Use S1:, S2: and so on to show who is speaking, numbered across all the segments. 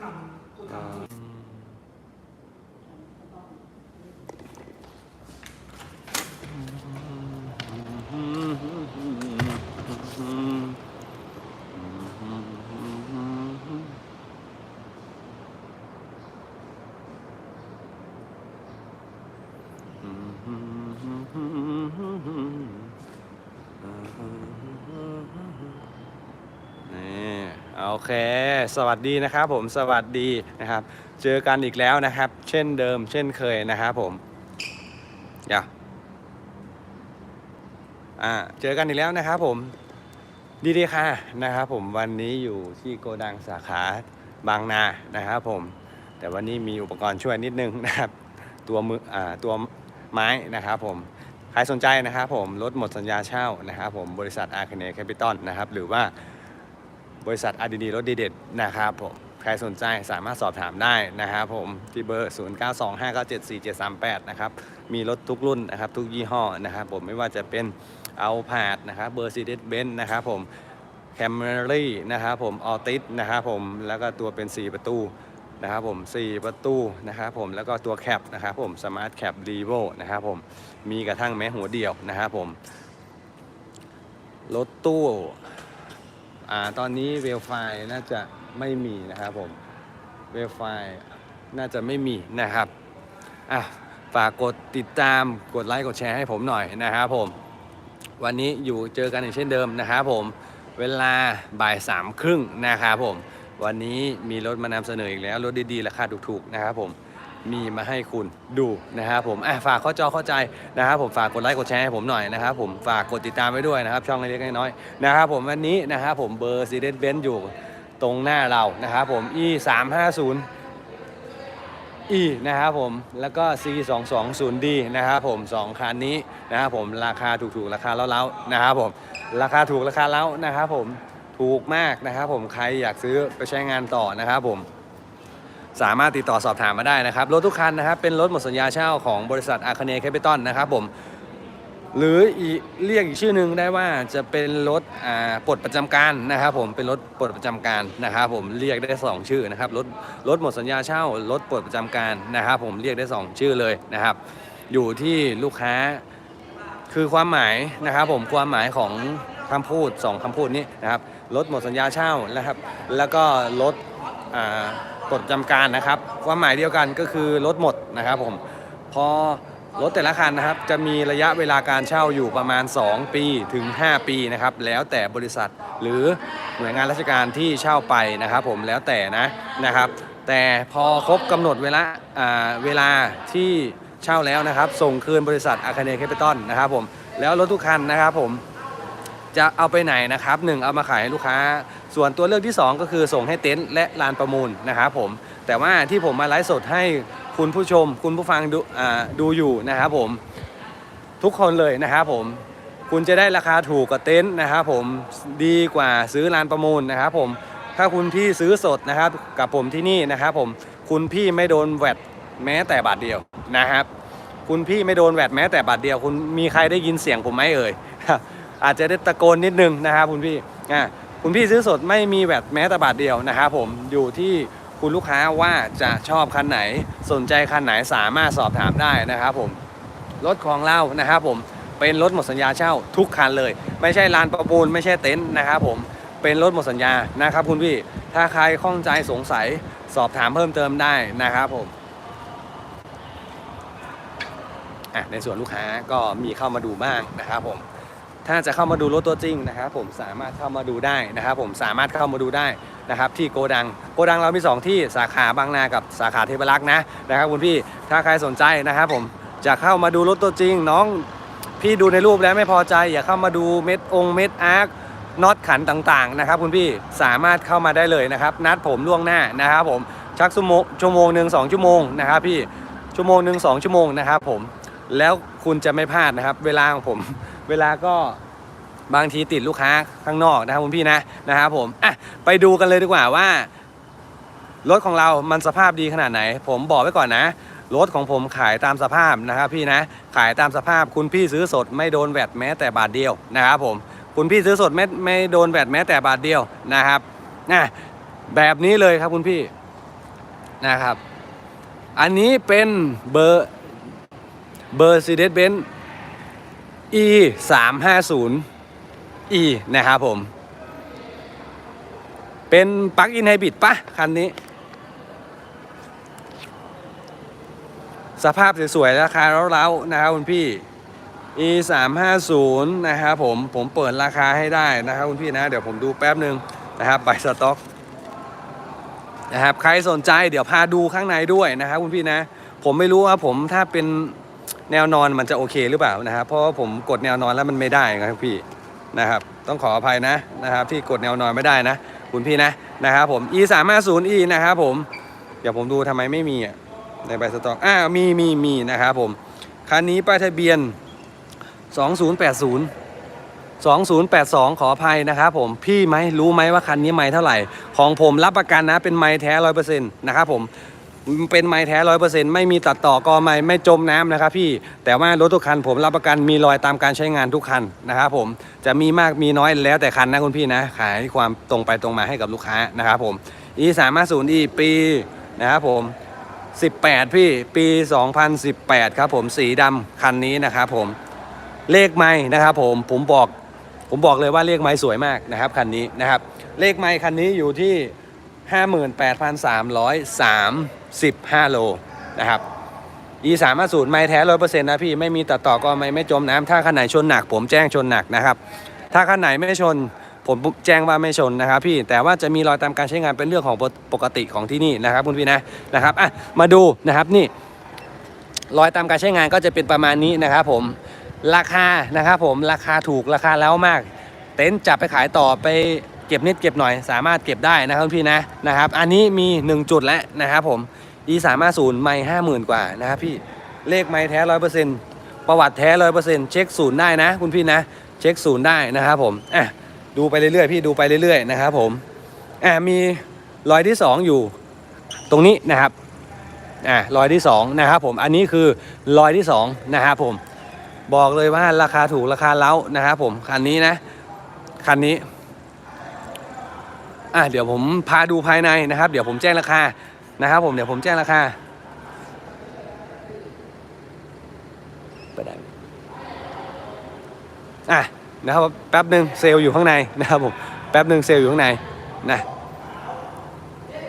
S1: ทำเพิ่งทำ
S2: นี่โอเค สวัสดีนะครับผมสวัสดีนะครับ เจอกันอีกแล้วนะครับ เช่นเดิม เช่นเคยนะครับผมอย่าอ่าเจอกันอีกแล้วนะครับผมดีดีค่ะนะครับผมวันนี้อยู่ที่โกดังสาขาบางนานะครับผม แต่วันนี้มีอุปกรณ์ช่วยนิดนึงนะครับ ตัวมืออ่าตัวไม้นะครับผมใครสนใจนะครับผมรถหมดสัญญาเช่านะครับผมบริษัทอาคเนแคปิตอลนะครับหรือว่า บริษัทอาดีดีรถดีเด็ดนะครับผมใครสนใจสามารถสอบถามได้นะครับผมที่เบอร์ 0925974738 นะครับ มีรถทุกรุ่นนะครับ ทุกยี่ห้อนะครับ ผมไม่ว่าจะเป็นเอาผาดนะครับเบอร์ซีเดสเบนนะครับผมแคมรี่นะครับผมออติสนะครับผมแล้วก็ตัวเป็น 4 ประตูนะครับผม 4 ประตูนะครับผมแล้วก็ตัวแคปนะครับผมสมาร์ทแคปรีโวนะครับผมมีกระทั่งแม้หัวเดียวนะครับผมรถตู้ อ่าตอนนี้เวลไฟน่าจะไม่มีนะครับผมเวลไฟน่าจะไม่มีนะครับอะฝากกดติดตามกดไลค์กดแชร์ให้ผมหน่อยนะครับผม วันนี้อยู่เจอกันอย่างเช่นเดิมนะครับผมเวลาบ่ายสามครึ่งนะครับผม วันนี้มีรถมานำเสนออีกแล้ว รถดีๆ ราคาถูกๆ นะครับผม มีมาให้คุณดูนะครับผมอะฝากข้าจอเข้าใจนะครับผมฝากกดไลค์กดแชร์ให้ผมหน่อยนะครับผมฝากกดติดตามไว้ด้วยนะครับช่องเล็กๆน้อยๆนะครับผมวันนี้นะครับผมเบอร์ซีเดนเบนอยู่ตรงหน้าเรานะครับผม e 3 5 0 E นะครับผมแล้วก็ C 2 2 0 D นะครับผมสองคันนี้นะครับผมราคาถูกๆ ราคาเล้าๆนะครับผมราคาถูกราคาเล้านะครับผมถูกมากนะครับผมใครอยากซื้อไปใช้งานต่อนะครับผม สามารถติดต่อสอบถามมาได้นะครับ รถทุกคันนะครับ เป็นรถหมดสัญญาเช่าของบริษัทอาคเนแคปิตอลนะครับผม หรืออีกเรียกอีกชื่อหนึ่งได้ว่าจะเป็นรถปลดประจำการนะครับผม เป็นรถปลดประจำการนะครับผม เรียกได้สองชื่อนะครับ รถรถหมดสัญญาเช่า รถปลดประจำการนะครับผม เรียกได้สองชื่อเลยนะครับ อยู่ที่ลูกค้า คือความหมายนะครับผม ความหมายของคำพูดสองคำพูดนี้นะครับ รถหมดสัญญาเช่านะครับ แล้วก็รถอ่า ปลดประจำการนะครับความหมายเดียวกันก็คือรถหมดนะครับผมพอรถแต่ละคันนะครับจะมีระยะเวลาการเช่าอยู่ประมาณ 2 ปีถึง 5 ปีนะครับแล้วแต่บริษัทหรือหน่วยงานราชการที่เช่าไปนะครับ ผมแล้วแต่นะนะครับ แต่พอครบกำหนดเวลาเวลาที่เช่าแล้วนะครับ ส่งคืนบริษัทอาคาเนแคปิตอลนะครับผมแล้วรถทุกคันนะครับผมจะเอาไปไหนนะครับหนึ่งเอามาขายให้ลูกค้า ส่วนตัวเลือกที่ 2 ก็คือส่งให้เต็นท์และลานประมูลนะครับผม แต่ว่าที่ผมมาไลฟ์สดให้คุณผู้ชม คุณผู้ฟังดูอ่าดูอยู่นะครับผม ทุกคนเลยนะครับผมคุณจะได้ราคาถูกกับเต็นท์นะครับผมดีกว่าซื้อลานประมูลนะครับผมถ้าคุณพี่ซื้อสดนะครับกับผมที่นี่นะครับผมคุณพี่ไม่โดนแวดแม้แต่บาทเดียวนะครับ คุณพี่ไม่โดนแวดแม้แต่บาทเดียว คุณมีใครได้ยินเสียงผมไหมเอ่ยอาจจะได้ตะโกนนิดนึงนะครับคุณพี่อ่า คุณพี่ซื้อสดไม่มีแวดแม้แต่บาทเดียวนะครับผมอยู่ที่คุณลูกค้าว่าจะชอบคันไหนสนใจคันไหนสามารถสอบถามได้นะครับผมรถของเรานะครับผมเป็นรถหมดสัญญาเช่าทุกคันเลย ไม่ใช่ลานประมูลไม่ใช่เต็นท์นะครับผมเป็นรถหมดสัญญานะครับคุณพี่ถ้าใครข้องใจสงสัยสอบถามเพิ่มเติมได้นะครับผมในส่วนลูกค้าก็มีเข้ามาดูบ้างนะครับผม ถ้าจะเข้ามาดูรถตัวจริงนะครับผมสามารถเข้ามาดูได้นะครับผมสามารถเข้ามาดูได้นะครับที่โกดังโกดังเรามี 2 ที่สาขาบางนากับสาขาเทพรักษ์นะนะครับคุณพี่ถ้าใครสนใจนะครับผมจะเข้ามาดูรถตัวจริง น้องพี่ดูในรูปแล้วไม่พอใจ อย่าเข้ามาดูเม็ดองเม็ดอาร์คน็อตขันต่างๆนะครับคุณพี่สามารถเข้ามาได้เลยนะครับ นัดผมล่วงหน้านะครับผมชักชั่วโมงชั่วโมงหนึ่งสองชั่วโมงนะครับพี่ชั่วโมงหนึ่งสองชั่วโมงนะครับผมแล้วคุณจะไม่พลาดนะครับ เวลาของผม เวลาก็ บางทีติดลูกค้าข้างนอกนะครับคุณพี่นะนะครับผมอะไปดูกันเลยดีกว่าว่ารถของเรามันสภาพดีขนาดไหน ผมบอกไว้ก่อนนะรถของผมขายตามสภาพนะครับพี่นะขายตามสภาพคุณพี่ซื้อสดไม่โดนแวดแม้แต่บาทเดียวนะครับผมคุณพี่ซื้อสดไม่ไม่โดนแวดแม้แต่บาทเดียวนะครับนะแบบนี้เลยครับคุณพี่นะครับ อันนี้เป็นเบอร์เบอร์ซีเดสเบน e 3 5 0 e นะครับผม เป็นปลั๊กอินไฮบริดปะคันนี้ สภาพสวยๆราคาเล้าๆนะครับคุณพี่ e 3 5 0นะครับผมผมเปิดราคาให้ได้นะครับคุณพี่นะ เดี๋ยวผมดูแป๊บหนึ่งนะครับใบสต็อกนะครับใครสนใจเดี๋ยวพาดูข้างในด้วยนะครับคุณพี่นะ ผมไม่รู้ว่าผมถ้าเป็นแนวนอนมันจะโอเคหรือเปล่านะครับเพราะว่าผมกดแนวนอนแล้วมันไม่ได้ครับพี่ นะครับ ต้องขออภัยนะนะครับ ที่กดแนวนอนไม่ได้นะ คุณพี่นะนะครับผม e 3 5 0 e นะครับผมเดี๋ยวผมดูทำไมไม่มีอะในใบสต็อกอ่ามีมีมีนะครับผมคันนี้ป้ายทะเบียน 2080 2082 ขออภัยนะครับผมพี่ไหมรู้ไหมว่าคันนี้ไม่เท่าไหร่ ของผมรับประกันนะเป็นไม้แท้ร้อยเปอร์เซ็นต์นะครับผม เป็นไม้แท้ร้อยเปอร์เซ็นต์ไม่มีตัดต่อกอไม้ไม่จมน้ำนะครับพี่แต่ว่ารถทุกคันผมรับประกันมีรอยตามการใช้งานทุกคันนะครับผมจะมีมากมีน้อยแล้วแต่คันนะคุณพี่นะ ขายความตรงไปตรงมาให้กับลูกค้านะครับผม e 3 5 0 e ปีนะครับผม18 พี่ปี 2018 ครับผมสีดำคันนี้นะครับผมเลขไม้นะครับผมผมบอกผมบอกเลยว่าเลขไม้สวยมากนะครับคันนี้นะครับเลขไม้คันนี้อยู่ที่ 58,335โลนะครับ e 3 5 0ไม้แท้100%นะพี่ไม่มีตัดต่อก็ไม่ไม่จมน้ำถ้าคันไหนชนหนัก ผมแจ้งชนหนักนะครับ ถ้าคันไหนไม่ชน ผมแจ้งว่าไม่ชนนะครับ พี่แต่ว่าจะมีรอยตามการใช้งานเป็นเรื่องของปกติของที่นี่นะครับคุณพี่นะนะครับอะมาดูนะครับนี่ รอยตามการใช้งานก็จะเป็นประมาณนี้นะครับ ผมราคานะครับผมราคาถูกราคาแล้วมาก เต็นท์จับไปขายต่อไปเก็บนิดเก็บหน่อย สามารถเก็บได้นะครับพี่นะนะครับ อันนี้มี 1 จุดแล้วนะครับผม e 3 5 0ไม่ห้าหมื่นกว่านะครับพี่เลขไม่แท้ร้อยเปอร์เซ็นต์ประวัติแท้ร้อยเปอร์เซ็นต์เช็คศูนย์ได้นะคุณพี่นะ เช็คศูนย์ได้นะครับผมอะดูไปเรื่อยๆพี่ดูไปเรื่อยๆนะครับผมอะมีรอยที่2อยู่ตรงนี้นะครับอะรอยที่2นะครับผมอันนี้คือรอยที่2นะครับผมบอกเลยว่าราคาถูกราคาเล้านะครับผมคันนี้นะคันนี้อะเดี๋ยวผมพาดูภายในนะครับ เดี๋ยวผมแจ้งราคา นะครับผมเดี๋ยวผมแจ้งราคาไปได้อะนะครับแป๊บหนึ่งเซลล์อยู่ข้างในนะครับผมแป๊บหนึ่งเซลล์อยู่ข้างในนะ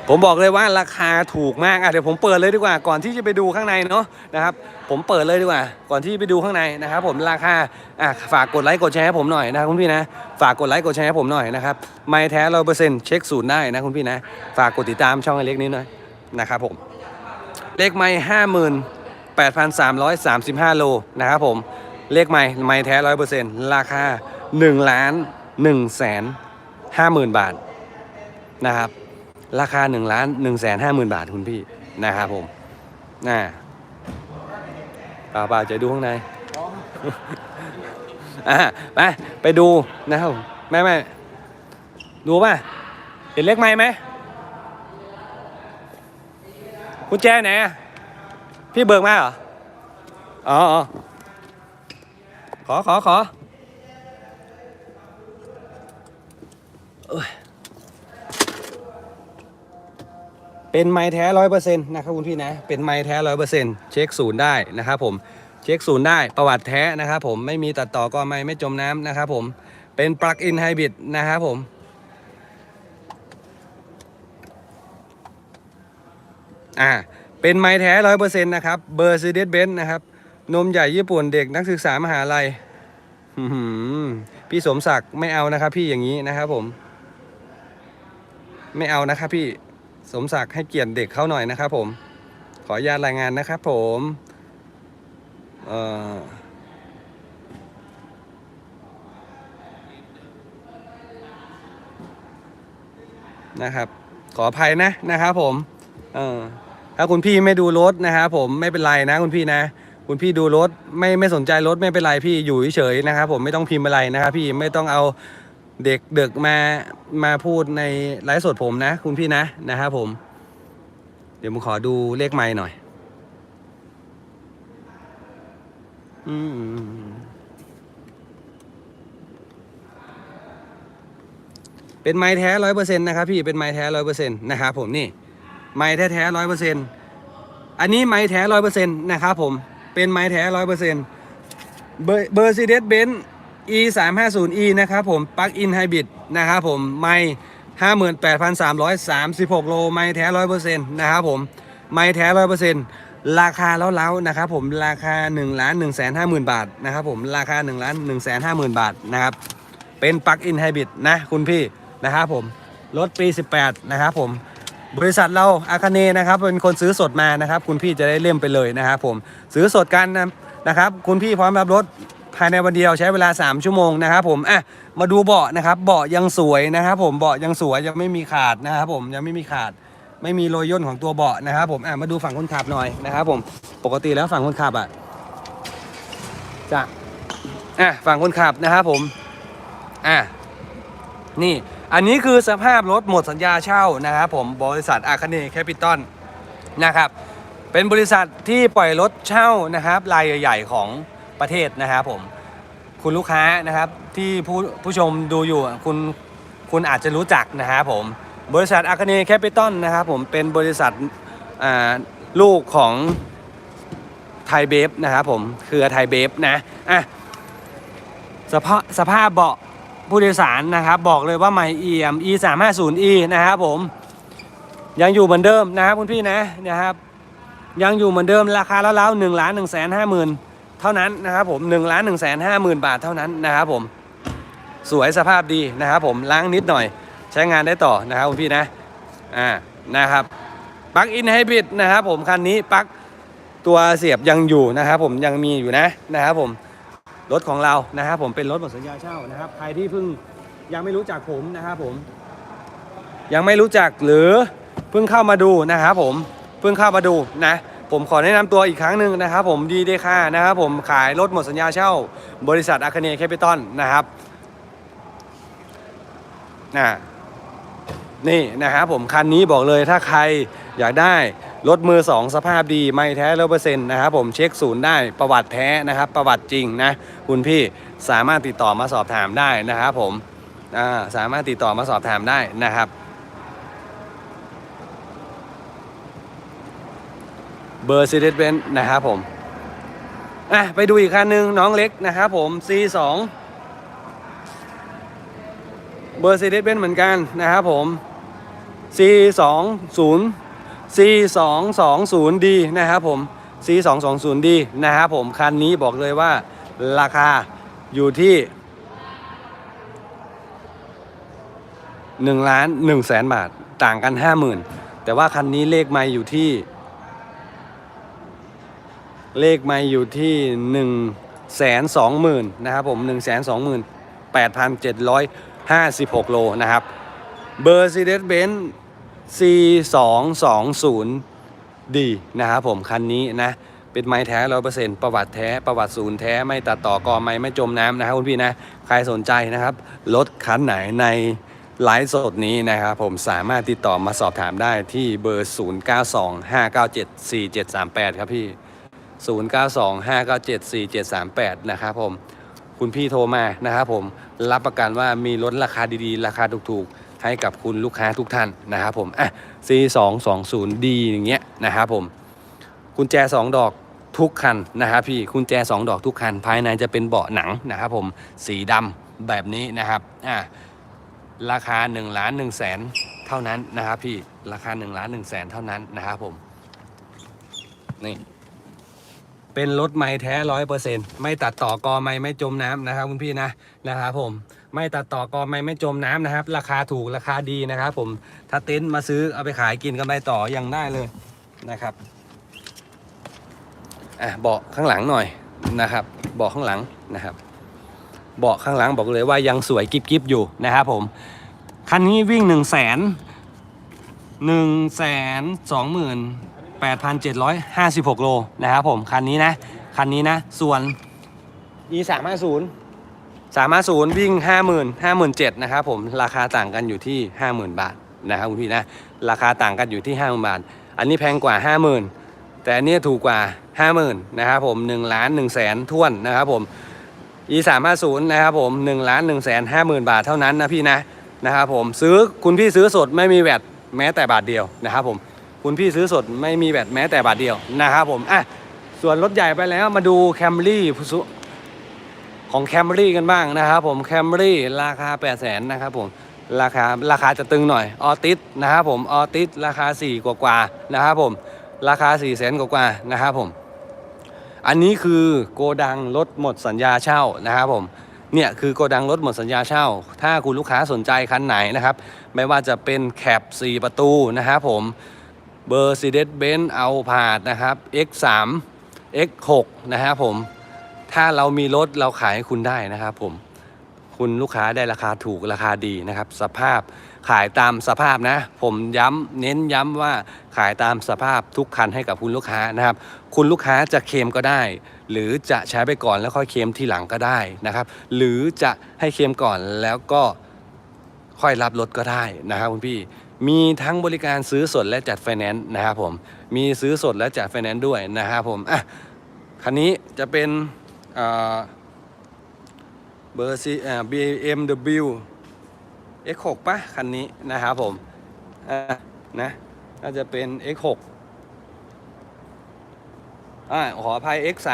S2: ผมบอกเลยว่าราคาถูกมากอะเดี๋ยวผมเปิดเลยดีกว่าก่อนที่จะไปดูข้างในเนาะนะครับ ผมเปิดเลยดีกว่า ก่อนที่ไปดูข้างในนะครับ ผมราคาอะฝากกดไลค์กดแชร์ให้ผมหน่อยนะคุณพี่นะ ฝากกดไลค์กดแชร์ให้ผมหน่อยนะครับไม่แท้ร้อยเปอร์เซ็นต์เช็คศูนย์ได้นะคุณพี่นะ ฝากกดติดตามช่องไอเล็กนี้หน่อย นะครับผม เลขไม่ห้าหมื่นแปดพันสามร้อยสามสิบห้าโลนะครับผม เลขไม่ไม่แท้ร้อยเปอร์เซ็นต์ราคาหนึ่งล้านหนึ่งแสนห้าหมื่นบาทนะครับ ราคา1ล้าน1แสนห้าหมื่นบาทคุณพี่นะครับผมน่าป่าป่าจะดูข้างในอะไปไปดูนะครับผมแม่แม่ดูป่ะเห็นเลขไม้ไหม กุญแจไหนอะพี่เบิกมาเหรอ อ๋ออ๋อขอขอขอเป็นไม้แท้ร้อยเปอร์เซ็นต์นะครับคุณพี่นะ เป็นไม้แท้ร้อยเปอร์เซ็นต์เช็คศูนย์ได้นะครับผมเช็คศูนย์ได้ประวัติแท้นะครับผมไม่มีตัดต่อก็ไม่ไม่จมน้ำนะครับผมเป็นปลั๊กอินไฮบริดนะครับผม อ่าเป็นไม้แท้ร้อยเปอร์เซ็นต์นะครับเบอร์ซีเดสเบนนะครับ นมใหญ่ญี่ปุ่นเด็กนักศึกษามหาลัยพี่สมศักดิ์ไม่เอานะครับ พี่อย่างนี้นะครับผม ไม่เอานะครับพี่สมศักดิ์ให้เกียรติเด็กเขาหน่อยนะครับ ผม ขออนุญาตรายงานนะครับ ผมเอ่อนะครับ ขออภัยนะนะครับผม เออ ถ้าคุณพี่ไม่ดูรถนะครับผมไม่เป็นไรนะคุณพี่นะ คุณพี่ดูรถไม่ไม่สนใจรถไม่เป็นไรพี่อยู่เฉยๆนะครับผมไม่ต้องพิมพ์อะไรนะครับพี่ไม่ต้องเอาเด็กเด็กมามาพูดในไลฟ์สดผมนะ คุณพี่นะนะครับผม เดี๋ยวผมขอดูเลขไม้หน่อย อืมเป็นไม้แท้ร้อยเปอร์เซ็นต์นะครับพี่เป็นไม้แท้ร้อยเปอร์เซ็นต์นะครับผมนี่ ไม้แท้ๆร้อยเปอร์เซ็นต์อันนี้ไม้แท้ร้อยเปอร์เซ็นต์นะครับผม เป็นไม้แท้ร้อยเปอร์เซ็นต์เบอร์เบอร์ซีเดสเบนซ์ e 3 5 0 e นะครับผมปลั๊กอินไฮบริดนะครับผมไม้58,336โลไม้แท้ร้อยเปอร์เซ็นต์นะครับผมไม้แท้ร้อยเปอร์เซ็นต์ราคาเล้าๆนะครับผมราคา1ล้าน1แสนห้าหมื่นบาทนะครับผมราคา1ล้าน1แสนห้าหมื่นบาทนะครับเป็นปลั๊กอินไฮบริดนะคุณพี่นะครับผมรถปี 18 นะครับผม บริษัทเราอาคาเนนะครับเป็นคนซื้อสดมานะครับ คุณพี่จะได้เล่มไปเลยนะครับผมซื้อสดกันนะนะครับ คุณพี่พร้อมรับรถภายในวันเดียวใช้เวลา 3 ชั่วโมงนะครับผมอะมาดูเบาะนะครับเบาะยังสวยนะครับผมเบาะยังสวยยังไม่มีขาดนะครับผมยังไม่มีขาดไม่มีรอยย่นของตัวเบาะนะครับผมอะมาดูฝั่งคนขับหน่อยนะครับผมปกติแล้วฝั่งคนขับอะจะอะฝั่งคนขับนะครับผมอะนี่ อันนี้คือสภาพรถหมดสัญญาเช่านะครับผมบริษัทอาคาเนแคปิตอลนะครับเป็นบริษัทที่ปล่อยรถเช่านะครับรายใหญ่ ๆ ของประเทศนะครับผมคุณลูกค้านะครับที่ผู้ผู้ชมดูอยู่คุณคุณอาจจะรู้จักนะครับผมบริษัทอาคาเนแคปิตอลนะครับผมเป็นบริษัทลูกของไทยเบฟนะครับผมคือไทยเบฟนะอะสภาพสภาพเบาะ ผู้โดยสารนะครับบอกเลยว่าใหม่ EM E 3 5 0 E นะครับผม ยังอยู่เหมือนเดิมนะครับคุณพี่นะนะครับ ยังอยู่เหมือนเดิมราคาแล้วๆหนึ่งล้านหนึ่งแสนห้าหมื่นเท่านั้นนะครับผมหนึ่งล้านหนึ่งแสนห้าหมื่นบาทเท่านั้นนะครับผมสวยสภาพดีนะครับผมล้างนิดหน่อย ใช้งานได้ต่อนะครับคุณพี่นะอ่านะครับปลั๊กอินไฮบริดนะครับผมคันนี้ปลั๊กตัวเสียบยังอยู่นะครับผมยังมีอยู่นะนะครับผม รถของเรานะครับผมเป็นรถหมดสัญญาเช่านะครับ ใครที่เพิ่งยังไม่รู้จักผมนะครับผม ยังไม่รู้จักหรือเพิ่งเข้ามาดูนะครับผมเพิ่งเข้ามาดูนะผมขอแนะนำตัวอีกครั้งหนึ่งนะครับผมดีเดค่านะครับผมขายรถหมดสัญญาเช่า บริษัทอาคเนแคปิตอลนะครับนะนี่นะครับผมคันนี้บอกเลยถ้าใครอยากได้ รถมือ 2 สภาพดีไม่แท้ร้อเปอร์เซ็นต์นะครับผมเช็คศูนย์ได้ประวัติแท้นะครับ ประวัติจริงนะคุณพี่สามารถติดต่อมาสอบถามได้นะครับผมาสามารถติดต่อมาสอบถามได้นะครับ เบอร์ซีเดสเบนนะครับผมอะไปดูอีกคันหนึ่งน้องเล็กนะครับผม C2 เบอร์ซีเดสเบนเหมือนกันนะครับผม C20 C220D นะครับผม C220D นะครับผม คันนี้บอกเลยว่าราคาอยู่ที่1ล้าน1แสนบาท ต่างกัน 50,000 แต่ว่าคันนี้เลขไม่อยู่ที่ เลขไม่อยู่ที่1นึ่งแสนสองหมื่นนะครับผม1นึ่งแสนสองหมื่นแปดพันเจ็ดร้อยห้าสิบหกโลนะครับ เบอร์ซีเดสเบนซ์ C สองสองศูนย์ดีนะครับผมคันนี้นะเป็นไม้แท้ร้อยเปอร์เซ็นต์ประวัติแท้ประวัติศูนย์แท้ไม่ตัดต่อกอไม่ไม่จมน้ำนะครับคุณพี่นะใครสนใจนะครับรถคันไหนในไลฟ์สดนี้นะครับผมสามารถติดต่อมาสอบถามได้ที่เบอร์ 0925974738 ครับพี่ 0925974738 นะครับผมคุณพี่โทรมานะครับผมรับประกันว่ามีรถราคาดีๆ ราคาถูกๆ ให้กับคุณลูกค้าทุกท่านนะครับผมอะ C220D อย่างเงี้ยนะครับผมกุญแจ 2 ดอกทุกคันนะครับพี่กุญแจ 2 ดอกทุกคัน ภายในจะเป็นเบาะหนังนะครับผมสีดำแบบนี้นะครับอะราคา1ล้าน1แสนเท่านั้นนะครับพี่ราคา1ล้าน1แสนเท่านั้นนะครับผมนี่ เป็นรถไม้แท้ร้อยเปอร์เซ็นต์ไม่ตัดต่อกอไม้ไม่จมน้ำนะครับคุณพี่นะนะครับผมไม่ตัดต่อกอไม้ไม่จมน้ำนะครับ ราคาถูกราคาดีนะครับผมถ้าเต็นท์มาซื้อเอาไปขายกินกันไปต่อยังได้เลยนะครับอะเบาะข้างหลังหน่อยนะครับเบาะข้างหลังนะครับเบาะข้างหลังบอกเลยว่ายังสวยกิบกิบอยู่นะครับผมคันนี้วิ่ง1นึ่งแสนหนึ่งแสนสองหมื่น 8,756 โลนะครับผม คันนี้นะ คันนี้นะ ส่วน e 3 5 0 350 วิ่ง 50,000 57,000นะครับผม ราคาต่างกันอยู่ที่ 50,000 บาทนะครับคุณพี่นะ ราคาต่างกันอยู่ที่ 50,000 บาท อันนี้แพงกว่า 50,000 แต่อันนี้ถูกกว่า 50,000 นะครับผม1ล้าน1แสนท่วนนะครับผม e 3 5 0นะครับผม1ล้าน1แสน50,000 บาทเท่านั้นนะพี่นะนะครับผมซื้อคุณพี่ซื้อสดไม่มีแวดแม้แต่บาทเดียวนะครับผม คุณพี่ซื้อสดไม่มีแบตแม้แต่บาทเดียวนะครับผมอะส่วนรถใหญ่ไปแล้วมาดูแคมรี่ของแคมรี่กันบ้างนะครับผมแคมรี่ราคา 8 0 0แสนนะครับผมราคาราคาจะตึงหน่อยออติสนะครับผมออติสราคา 4 กว่ากว่านะครับผมราคา 4 0 0แสนกว่ากว่านะครับผมอันนี้คือโกดังรถหมดสัญญาเช่านะครับผมเนี่ยคือโกดังรถหมดสัญญาเช่า ถ้าคุณลูกค้าสนใจคันไหนนะครับ ไม่ว่าจะเป็นแคป4 ประตูนะครับผม Mercedes-Benz เอาผาดนะครับ X3 X6 นะครับผม ถ้าเรามีรถเราขายให้คุณได้นะครับผม คุณลูกค้าได้ราคาถูกราคาดีนะครับ สภาพขายตามสภาพนะ ผมย้ำเน้นย้ำว่าขายตามสภาพทุกคันให้กับคุณลูกค้านะครับ คุณลูกค้าจะเคมก็ได้ หรือจะใช้ไปก่อนแล้วค่อยเคมทีหลังก็ได้นะครับ หรือจะให้เคมก่อนแล้วก็ค่อยรับรถก็ได้นะครับคุณพี่ มีทั้งบริการซื้อสดและจัดไฟแนนซ์นะครับผม มีซื้อสดและจัดไฟแนนซ์ด้วยนะครับผม อะ คันนี้จะเป็นเอ่อเบอร์ซีอ่า BMW X6 ปะคันนี้นะครับผม อะนะน่าจะเป็น X6 อ่าขออภัย X3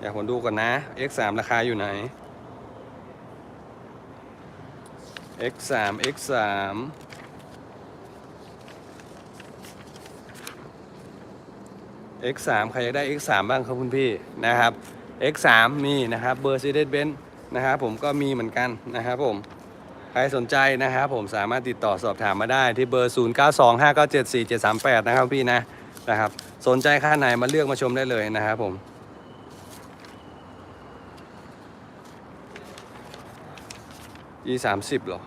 S2: อยากผมดูก่อนนะ X3 ราคาอยู่ไหน X3 X3 X3 ใครอยากได้ X3 บ้างครับคุณพี่นะครับ X3 มีนะครับ Mercedes-Benz นนะครับผมก็มีเหมือนกันนะครับผมใครสนใจนะครับผมสามารถติดต่อสอบถามมาได้ที่เบอร์ 0925974738 นะครับพี่นะนะครับ สนใจค่าไหนมาเลือกมาชมได้เลยนะครับผม e สามสิบหรอ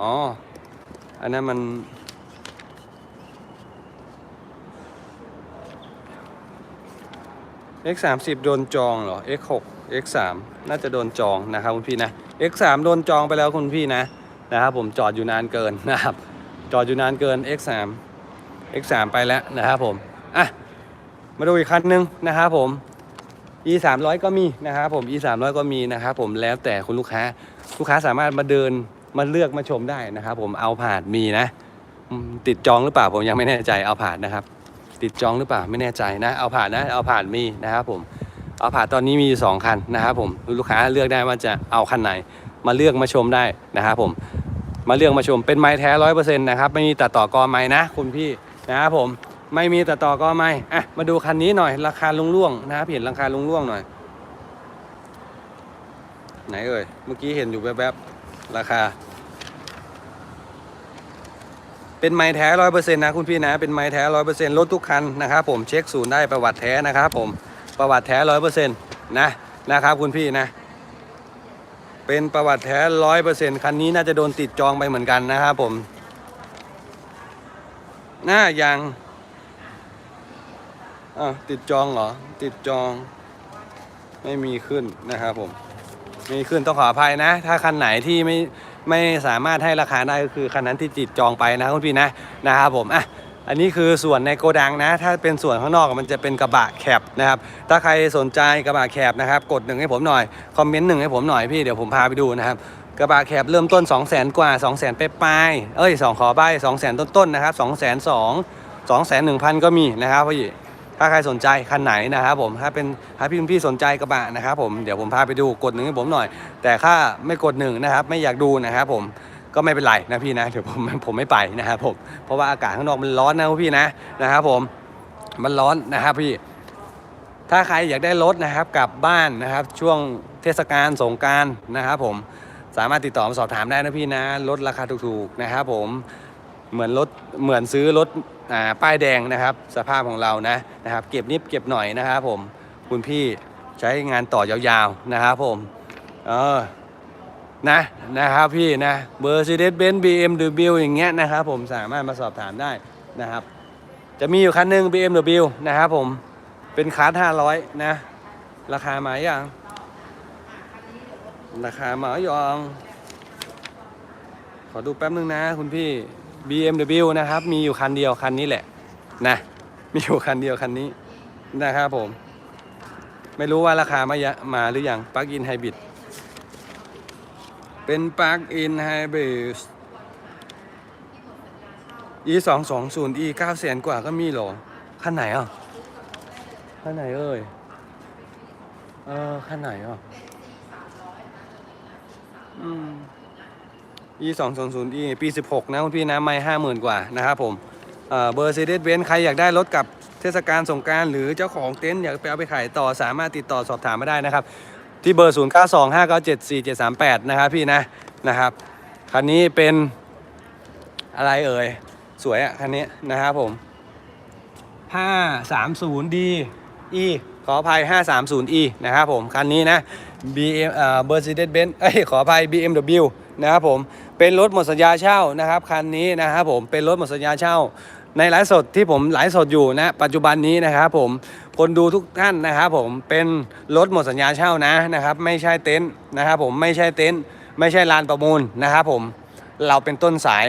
S2: อ๋อ อันนั้นมัน X 3 0โดนจองเหรอ X 6 X 3น่าจะโดนจองนะครับคุณพี่นะ X 3โดนจองไปแล้วคุณพี่นะนะครับผมจอดอยู่นานเกินนะครับ จอดอยู่นานเกิน X 3 X 3ไปแล้วนะครับผมอะมาดูอีกคันหนึงนะครับผม E 3 0 0ก็มีนะครับผม E 3 0 0ก็มีนะครับผมแล้วแต่คุณลูกค้าลูกค้าสามารถมาเดิน มาเลือกมาชมได้นะครับ ผมเอาผานมีนะติดจองหรือเปล่าผมยังไม่แน่ใจเอาผานนะครับ ติดจองหรือเปล่าไม่แน่ใจนะ เอาผานนะ เอาผานมีนะครับ ผมเอาผานตอนนี้มีอยู่สองคันนะครับ ผมลูกค้าเลือกได้ว่าจะเอาคันไหน มาเลือกมาชมได้นะครับผมมาเลือกมาชมเป็นไม้แท้ร้อยเปอร์เซ็นต์นะครับไม่มีตัดต่อกอไม้นะ คุณพี่นะครับผมไม่มีตัดต่อกอไม้อะมาดูคันนี้หน่อย ราคาลุงล่วงนะครับเห็นราคาลุงล่วงหน่อย ไหนเอ่ยเมื่อกี้เห็นอยู่แวบๆ ราคา เป็นไม้แท้ร้อยเปอร์เซ็นต์นะคุณพี่นะ เป็นไม้แท้ร้อยเปอร์เซ็นต์รถทุกคันนะครับผมเช็คศูนย์ได้ประวัติแท้นะครับผมประวัติแท้ร้อยเปอร์เซ็นต์นะนะครับคุณพี่นะ เป็นประวัติแท้ร้อยเปอร์เซ็นต์คันนี้น่าจะโดนติดจองไปเหมือนกันนะครับผมหน่ายังอ่าวติดจองเหรอ ติดจองไม่มีขึ้นนะครับผม มีขึ้นต้องขออภัยนะ ถ้าคันไหนที่ไม่ไม่สามารถให้ราคาได้ก็คือคันนั้นที่ติดจองไปนะคุณพี่นะนะครับผมอะอันนี้คือส่วนในโกดังนะ ถ้าเป็นส่วนข้างนอกมันจะเป็นกระบะแคบนะครับ ถ้าใครสนใจกระบะแคบนะครับ กดหนึ่งให้ผมหน่อย คอมเมนต์หนึ่งให้ผมหน่อยพี่ เดี๋ยวผมพาไปดูนะครับ กระบะแคบเริ่มต้น 2 0 0 0 0 0กว่า 2 0 0 0 0 0ไปปลายเอ้ย 2 ขอใบ2 0 0 0 0ต้นๆนะครับ2 0 0 0 0 2 2 0 0 0 0 1,000 ก็มีนะครับพี่ ถ้าใครสนใจคันไหนนะครับผมถ้าเป็นถ้าพี่พี่สนใจกระบะนะครับผมเดี๋ยวผมพาไปดูกดหนึ่งให้ผมหน่อย แต่ถ้าไม่กดหนึ่งนะครับ ไม่อยากดูนะครับผมก็ไม่เป็นไรนะพี่นะเดี๋ยวผมผมไม่ไปนะครับผมเพราะว่าอากาศข้างนอกมันร้อนนะพี่นะนะครับผมมันร้อนนะครับพี่ ถ้าใครอยากได้รถนะครับกลับบ้านนะครับ ช่วงเทศกาลสงการนะครับผมสามารถติดต่อมาสอบถามได้นะพี่นะลดราคาถูกๆนะครับผมเหมือนรถเหมือนซื้อรถอ่าป้ายแดงนะครับ สภาพของเรานะ นะครับ เก็บนิดเก็บหน่อยนะครับผมคุณพี่ใช้งานต่อยาวๆนะครับผมเออนะนะครับพี่นะ Mercedes-Benz BMW อย่างเงี้ยนะครับผมสามารถมาสอบถามได้นะครับ จะมีอยู่คันหนึ่ง BMW นะครับผมเป็นคาร์ด500นะ ราคาหมายยังราคาหมายยังขอดูแป๊บนึงนะคุณพี่ BMW นะครับ มีอยู่คันเดียวคันนี้แหละนะ มีอยู่คันเดียวคันนี้นะครับผม ไม่รู้ว่าราคามายะมาหรือยังปลั๊กอินไฮบริดเป็นปลั๊กอินไฮบริด e สองสองศูนย์ e เก้าแสนกว่าก็มีหรอคันไหนอะคันไหนเอ่ยเออคันไหนอะอืม e สองสองศูนย์ e ปีสิบหกนะคุณพี่นะไม่ห้าหมื่นกว่านะครับผม เบอร์ซีเดสเบนใครอยากได้รถกับเทศกาลสงการหรือเจ้าของเต็นท์อยากไปเอาไปขายต่อสามารถติดต่อสอบถามมาได้นะครับ ที่เบอร์ 0 9 2 5 9 7 4 7 3 8 นะครับพี่นะนะครับคันนี้เป็นอะไรเอ่ย สวยอะคันนี้นะครับผม 530D E ขออภัย 530E นะครับผม คันนี้นะ BM เอ่อ Mercedes Benz เอ้ยขออภัย BMW นะครับผม เป็นรถหมดสัญญาเช่านะครับ คันนี้นะครับผม เป็นรถหมดสัญญาเช่า ในไลฟ์สดที่ผมไลฟ์สดอยู่นะปัจจุบันนี้นะครับผมคนดูทุกท่านนะครับผมเป็นรถหมดสัญญาเช่านะนะครับ ไม่ใช่เต็นท์นะครับผมไม่ใช่เต็นท์ไม่ใช่ลานประมูลนะครับผมเราเป็นต้นสาย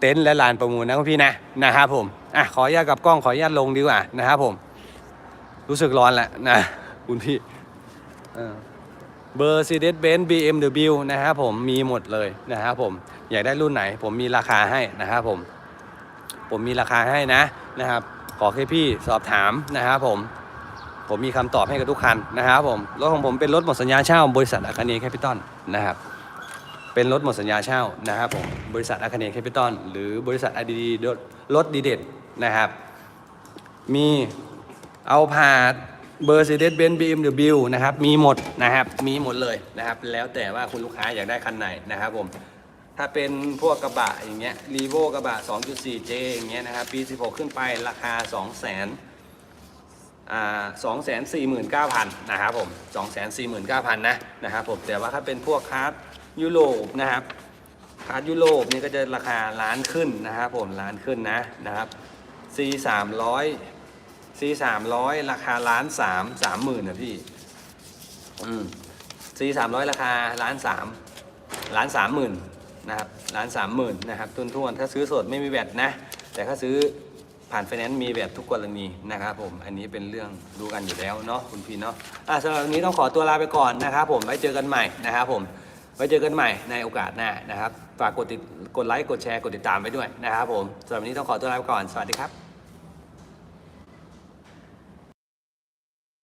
S2: เต็นท์และลานประมูลนะคุณพี่นะนะครับผมอะขออนุญาตกับกล้องขออนุญาตลงดีกว่านะครับผม รู้สึกร้อนแล้วนะคุณพี่เบอร์ซีเดสเบนซ์ BMW นะครับผมมีหมดเลยนะครับผมอยากได้รุ่นไหนผมมีราคาให้นะครับผม ผมมีราคาให้นะนะครับ ขอแค่พี่สอบถามนะครับผม ผมมีคำตอบให้กับทุกคันนะครับผม รถของผมเป็นรถหมดสัญญาเช่า บริษัทอาคเนย์แคปิตอลนะครับ เป็นรถหมดสัญญาเช่านะครับผม บริษัทอาคเนย์แคปิตอลหรือบริษัทอดีรถดีเด็ดนะครับ มีเอาผาดเบอร์ c เด b เบนซ์บีเอ็มบินะครับ มีหมดนะครับ มีหมดเลยนะครับ แล้วแต่ว่าคุณลูกค้าอยากได้คันไหนนะครับผม ถ้าเป็นพวกกระบะอย่างเงี้ยรีโวกระบะ 2.4J อย่างเงี้ยนะครับ ปี 16 ขึ้นไปราคา 2 0 0 0 0 0อ่า249,000นะครับผม249,000นะนะครับผมแต่ว่าถ้าเป็นพวกคาร์ดยุโรปนะครับคาร์ดยุโรปนี่ก็จะราคาล้านขึ้นนะครับผมล้านขึ้นนะนะครับ C 300 C 300ราคาล้านสามสามหมื่นนะพี่อืม C 300ราคาล้านสามล้านสามหมื่น นะครับล้านสามหมื่นนะครับทุนทวนถ้าซื้อสดไม่มีแวดนะ แต่ถ้าซื้อผ่านไฟแนนซ์มีแวดทุกกรณีนะครับผมอันนี้เป็นเรื่องรู้กันอยู่แล้วเนาะคุณพี่เนาะอะสำหรับวันนี้ต้องขอตัวลาไปก่อนนะครับผมไว้เจอกันใหม่นะครับผมไว้เจอกันใหม่ในโอกาสหน้านะครับฝากกดติดกดไลค์กดแชร์กดติดตามไปด้วยนะครับผมสำหรับวันนี้ต้องขอตัวลาไปก่อนสวัสดีครับ